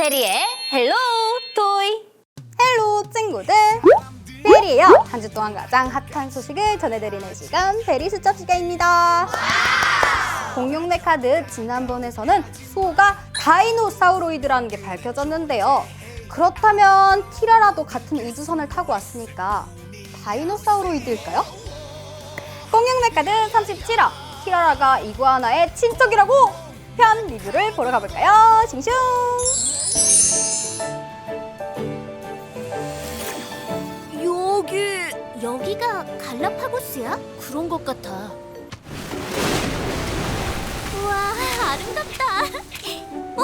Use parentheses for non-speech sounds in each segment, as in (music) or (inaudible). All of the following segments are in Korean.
페리의 헬로 토이. 헬로 친구들. 베리예요. 한 주 동안 가장 핫한 소식을 전해드리는 시간 베리 수첩 시간입니다. 공룡네 카드 지난번에서는 수호가 다이노사우로이드라는 게 밝혀졌는데요. 그렇다면 티라라도 같은 우주선을 타고 왔으니까 다이노사우로이드일까요? 공룡네 카드 37화 티라라가 이구아나의 친척이라고 편 리뷰를 보러 가볼까요? 싱숑 여기 여기가 갈라파고스야? 그런 것 같아 우와 아름답다 어?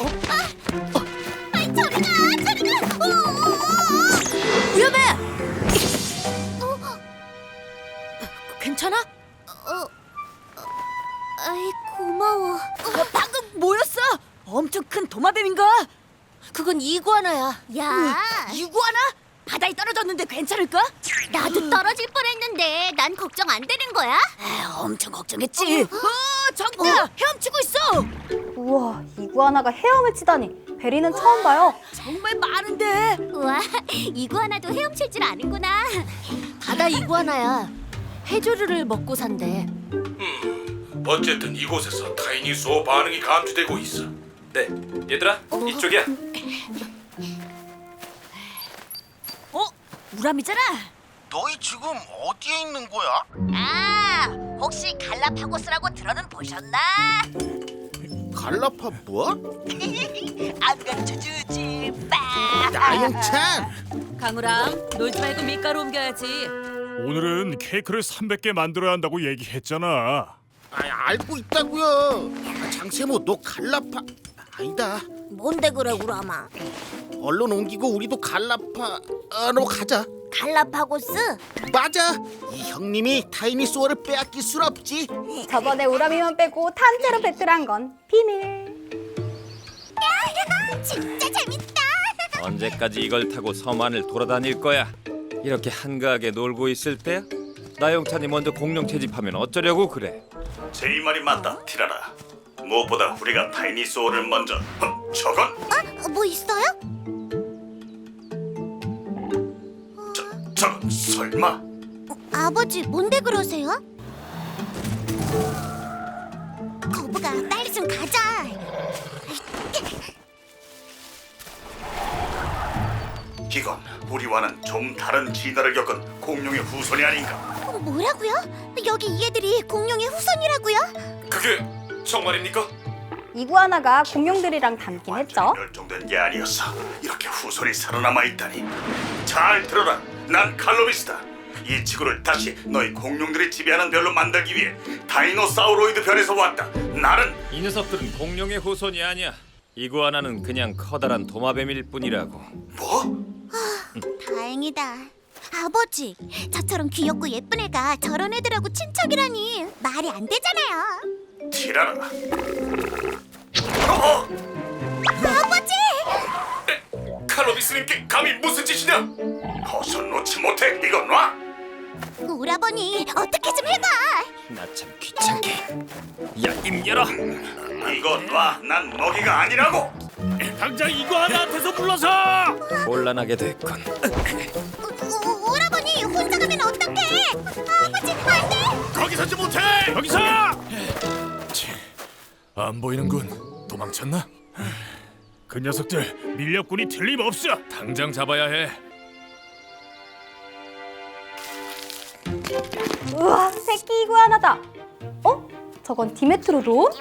어? 아! 어? 아이 저리 가 저리 가 어, 어, 어. 위험해 어? 괜찮아? 어, 어, 아이 고마워 방금 뭐였어? 엄청 큰 도마뱀인가? 그건 이구아나야. 야, 이구아나? 바다에 떨어졌는데 괜찮을까? 나도 떨어질 뻔했는데 난 걱정 안 되는 거야? 엄청 걱정했지. 어, 정답! 헤엄치고 있어. 우와, 이구아나가 헤엄을 치다니 베리는 처음 봐요. 정말 많은데. 우와, 이구아나도 헤엄칠 줄 아는구나. 바다 이구아나야. 해조류를 먹고 산대. 어쨌든 이곳에서 타이니 수호 반응이 감지되고 있어. 네, 얘들아 이쪽이야. 어? 우람이잖아. 너희 지금 어디에 있는 거야? 아, 혹시 갈라파고스라고 들어는 보셨나? 갈라파 뭐? 안 가르쳐주지. 빠. 나영찬 강우랑 놀지 말고 밀가루 옮겨야지. 오늘은 케이크를 300개 만들어야 한다고 얘기했잖아. 아, 알고 있다고요 아, 장세모 너 갈라파 아니다 뭔데 그래 우람아? 얼른 옮기고 우리도 갈라파로 가자 갈라파고스? 맞아 이 형님이 타이니 소어를 빼앗길 순 없지 저번에 우람이만 빼고 탄테로 배틀한 건 비밀. 진짜 재밌다. (laughs) 언제까지 이걸 타고 섬 안을 돌아다닐 거야? 이렇게 한가하게 놀고 있을 때야? 나영찬이 먼저 공룡 채집하면 어쩌려고 그래? 제이 말이 맞다, 티라라. 무엇보다 우리가 타이니 수호를 먼저. 흠, 저건 어, 뭐 있어요? 저, 저건 설마 아버지 뭔데 그러세요? 거북아 빨리 좀 가자. 이건 우리와는 좀 다른 진화를 겪은 공룡의 후손이 아닌가? 어, 뭐라고요? 여기 이 애들이 공룡의 후손이라고요? 그게 정말입니까? 이구아나가 공룡들이랑 닮긴 했죠. 멸종된 게 아니었어. 이렇게 후손이 살아남아 있다니. 잘 들어라. 난 칼로비스다. 이 지구를 다시 너희 공룡들이 지배하는 별로 만들기 위해 다이노사우로이드 별에서 왔다. 나는 이 녀석들은 공룡의 후손이 아니야. 이구아나는 그냥 커다란 도마뱀일 뿐이라고. 뭐? 다행이다. 아버지, 저처럼 귀엽고 예쁜 애가 저런 애들하고 친척이라니 말이 안 되잖아요. 티라라. 어, 아버지! 칼로비스님께 감히 무슨 짓이냐? 어서 놓지 못해. 이건 놔. 오라버니 어떻게 좀 해봐. 나 참 귀찮게. 야, 입 열어. 이건 놔. 난 먹이가 아니라고. 당장 이거 하나한테서 불러서. 곤란하게 됐군. 오, 오라버니 혼자 가면 어떡해? 아버지 안 돼. 거기서 지 못해. 여기서. 치, 안 보이는군. 도망쳤나? 그 녀석들 밀렵꾼이 틀림없어. 당장 잡아야 해. 우와, 새끼 이구아나다. 어? 저건 디메트로돈?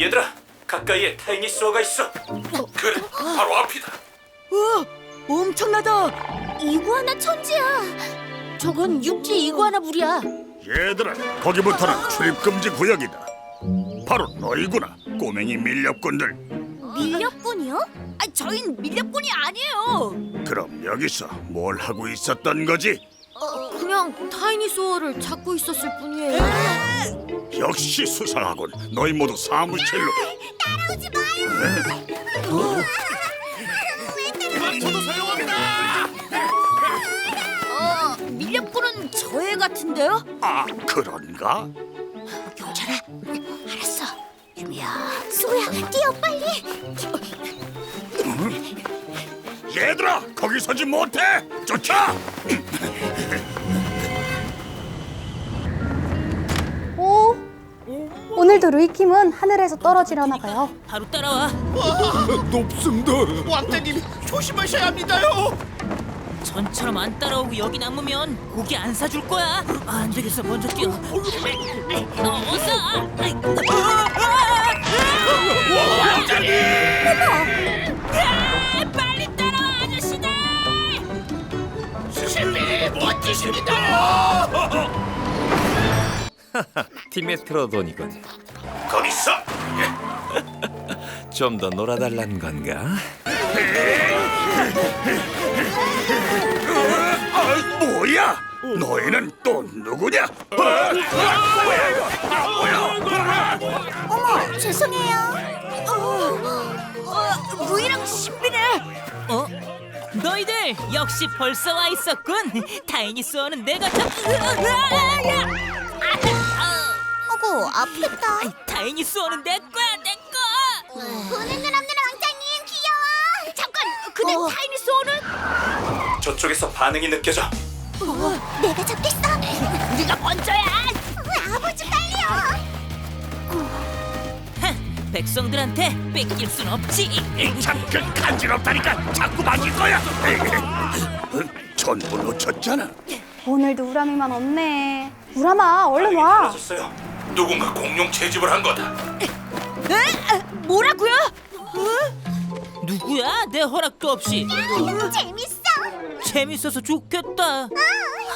얘들아, 가까이에 타이니 수호가 있어. 그래, 바로 앞이다. 우와, 엄청나다. 이구아나 천지야. 저건 육지 이구아나 물이야. 얘들아, 거기부터는 출입 금지 구역이다. 바로 너희구나, 꼬맹이 밀렵꾼들. 밀렵꾼이요? 아, 저흰 밀렵꾼이 아니에요. 그럼 여기서 뭘 하고 있었던 거지? 어, 그냥 타이니 소어를 찾고 있었을 뿐이에요. 역시 수상하군. 너희 모두 사무실로. 따라오지 마요. 같은데요? 아, 그런가? 경찰아, 알았어. 유미야, 소야, 뛰어 빨리. 얘들아 거기 서지 못해 쫓아 오, 오늘도 루이킴은 하늘에서 떨어지려나 봐요. 바로 따라와. 높습니다. 왕자님 조심하셔야 합니다요. 전처럼 안 따라오고 여기 남으면 고기 안 사줄 거야. 아, 안 되겠어, 먼저 뛰어. 어, 어서. 왕자님! 빨리 따라와, 아저씨들! 디메트로돈이군. 거기 있어 좀더 놀아달란 건가? (laughs) 아, 뭐야 너희는 또 누구냐 어머, 죄송해요. 어, 루이랑 신비네. 어? 너희들 역시 벌써 와 있었군. 타이니스어는 내가 접. 으아, 어구, 아프겠다. 타이니스어는 내 거야, 내 거. 보는 눈 없는 왕자님 귀여워. 잠깐, 근데 타이니소어는? 저쪽에서 반응이 느껴져 어, 내가 잡겠어. (laughs) 네가 먼저야. 아버지 빨리요. 백성들한테 뺏길 순 없지. 참그 간지럽다니까 자꾸 만질 거야 (laughs) 전부 놓쳤잖아 오늘도 우람이만 없네. 우람아, 얼른 와. 었어요 누군가 공룡 채집을 한 거다 뭐라고요? 누구야? 내 허락도 없이. 재밌어. 재밌어서 좋겠다.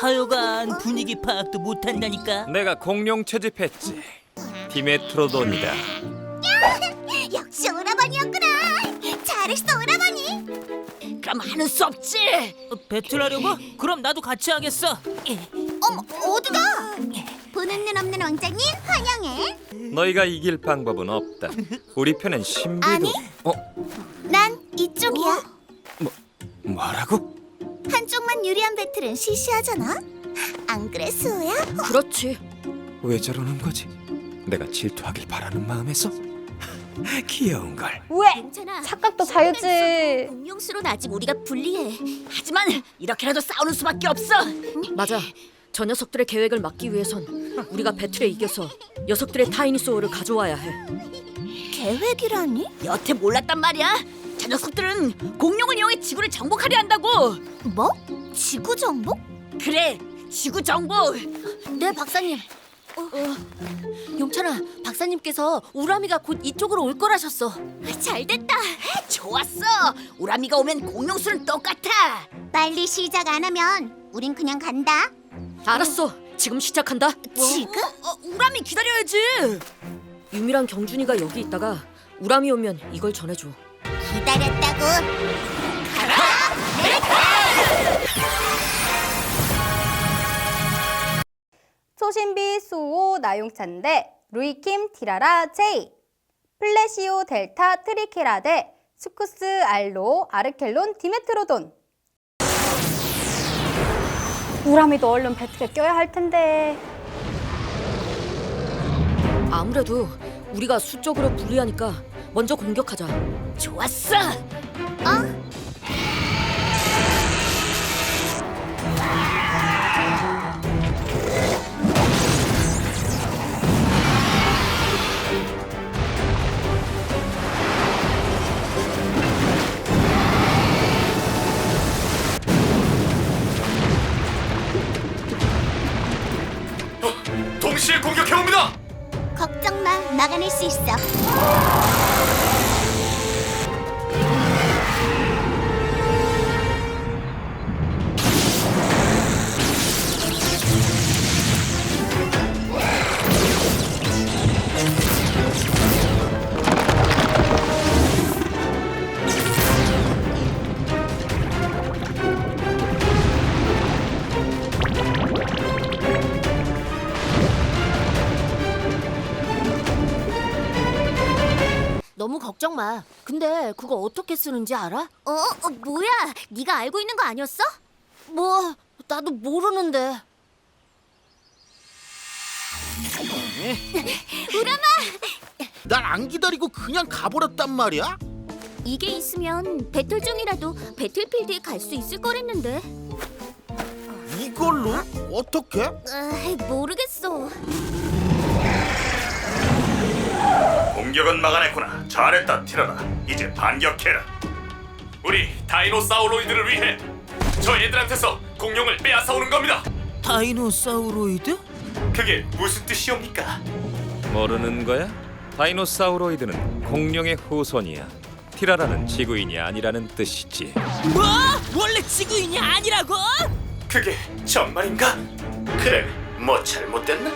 하여간 분위기 파악도 못한다니까. 내가 공룡 채집했지. 디메트로돈이다. (laughs) 역시 오라버니였구나. 잘했어 오라버니. 그럼 하는 수 없지. 어, 배틀하려고? 그럼 나도 같이 하겠어. 어머 어디가? 보는 눈 없는 왕자님 환영해. 너희가 이길 방법은 없다. 우리 편엔 신비도. 아니. 어? 난 이쪽이야. 뭐라고? 한쪽만 유리한 배틀은 시시하잖아. 안 그래 수호야? 그렇지. 왜 저러는 거지? 내가 질투하길 바라는 마음에서? (laughs) 귀여운 걸. 왜? 괜찮아. 착각도 자유지. 공룡수로는 아직 우리가 불리해. 하지만 이렇게라도 싸우는 수밖에 없어. 맞아. 저 녀석들의 계획을 막기 위해선 우리가 배틀에 이겨서 녀석들의 타이니 소울을 가져와야 해. 계획이라니? 여태 몰랐단 말이야. 저 녀석들은 공룡을 이용해 지구를 정복하려 한다고. 뭐? 지구 정복? 그래, 지구 정복. 네, 박사님. 어, 용찬아, 박사님께서 우람이가 곧 이쪽으로 올 거라셨어. 잘 됐다. 좋았어. 우라미가 오면 공룡수는 똑같아. 빨리 시작 안 하면 우린 그냥 간다. 알았어. 지금 시작한다. 지금? 어, 우람이 기다려야지. 유미랑 경준이가 여기 있다가 우람이 오면 이걸 전해줘. 기다렸다고. 초신비 수호 나용찬 대 루이킴 티라라 제이 플래시오 델타 트리케라 대 스쿠스 알로 아르켈론 디메트로돈 우람이도 얼른 배틀에 껴야 할 텐데 아무래도 우리가 수적으로 불리하니까 먼저 공격하자. 좋았어. 어? 동시에 공격해옵니다 걱정 마. 막아낼 수 있어. 걱정 마. 근데 그거 어떻게 쓰는지 알아? 어, 어 뭐야? 네가 알고 있는 거 아니었어? 뭐 나도 모르는데. (laughs) 날 안 기다리고 그냥 가버렸단 말이야? 이게 있으면 배틀 중이라도 배틀필드에 갈 수 있을 거랬는데. 이걸로? 어떻게? 아, 모르겠어. 공격은 막아냈구나. 잘했다, 티라라. 이제 반격해라. 우리 다이노사우로이드를 위해 저 애들한테서 공룡을 빼앗아 오는 겁니다. 다이노사우로이드? 그게 무슨 뜻이옵니까? 모르는 거야? 다이노사우로이드는 공룡의 후손이야. 티라라는 지구인이 아니라는 뜻이지. 뭐? 원래 지구인이 아니라고? 그게 정말인가? 그래, 뭐 잘못됐나?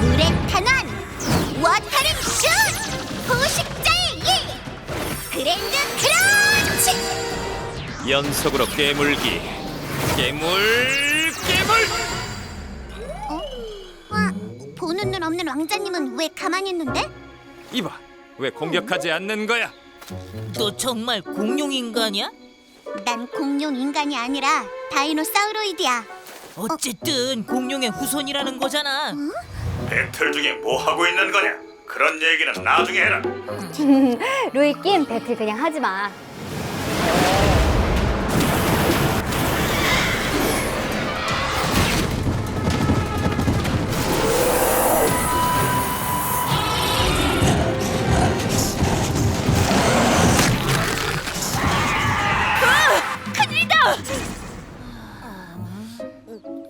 물의 탄환! 워터를 슛! 포식자의 일! 그랜드 크런치! 연속으로 깨물기. 깨물 깨물. 와, 보는 눈 없는 왕자님은 왜 가만히 있는데? 이봐, 왜 공격하지 않는 거야? 너 정말 공룡 인간이야? 난 공룡 인간이 아니라 다이노사우로이드야. 어쨌든 공룡의 후손이라는 거잖아. 배틀 중에 뭐 하고 있는 거냐? 그런 얘기는 나중에 해라. (laughs) 루이낀 배틀 그냥 하지 마.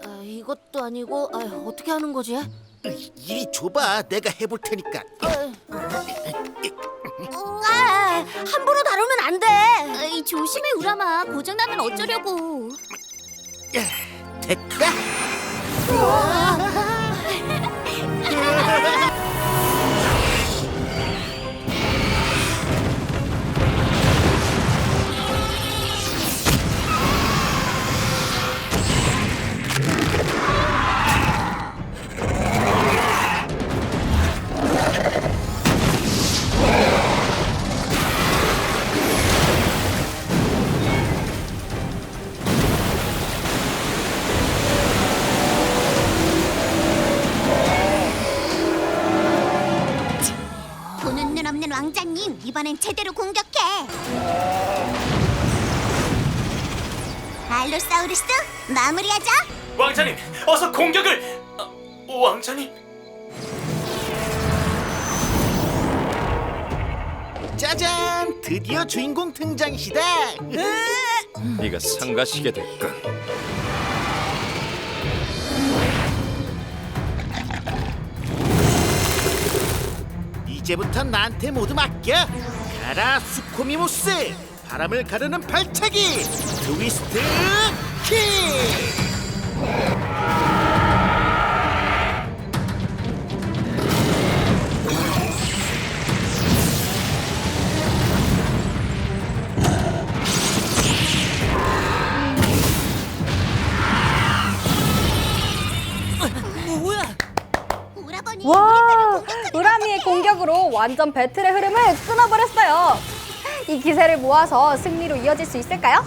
아, 이것도 아니고 아, 어떻게 하는 거지? 이리 줘봐. 내가 해볼 테니까. 아, 함부로 다루면 안 돼. 조심해 우람아. 고장 나면 어쩌려고? 됐다. 보는 이번엔 제대로 공격해. 알로사우루스 마무리하자. 왕자님, 어서 공격을! 어, 왕자님, 짜잔! 드디어 주인공 등장시다. 네가 상가시게 됐군. 이제부터 나한테 모두 맡겨. 가라 수코미모스. 바람을 가르는 발차기. 트위스트 킥. 완전 배틀의 흐름을 끊어버렸어요. 이 기세를 모아서 승리로 이어질 수 있을까요?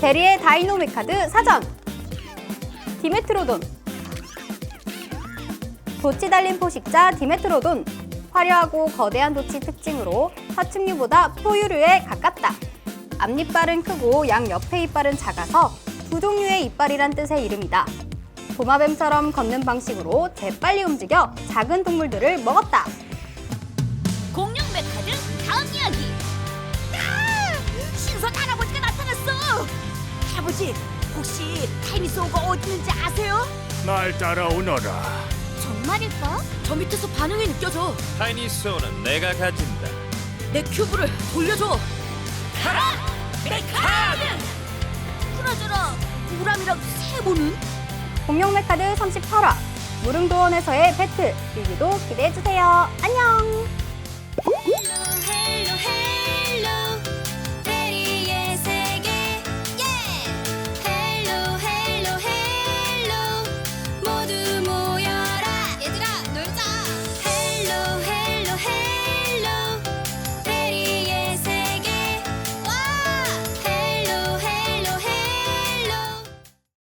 대리의 다이노메카드 사전 디메트로돈 돛이 달린 포식자 디메트로돈 화려하고 거대한 돛이 특징으로 파충류보다 포유류에 가깝다 앞니빨은 크고 양 옆에 이빨은 작아서 두 종류의 이빨이란 뜻의 이름이다 도마뱀처럼 걷는 방식으로 재빨리 움직여 작은 동물들을 먹었다 공룡 메카드 다음 이야기. 아! 신선 할아버지가 나타났어. 할아버지 혹시 타이니소우가 어디 있는지 아세요? 날 따라오너라. 정말일까? 저 밑에서 반응이 느껴져. 타이니소는 내가 가진다. 내 큐브를 돌려줘. 그나저나 우람이랑 세모는? 공룡 메카드 38화 무릉도원에서의 배틀. 리뷰도 기대해주세요. 안녕! 헬로 헬로 헬로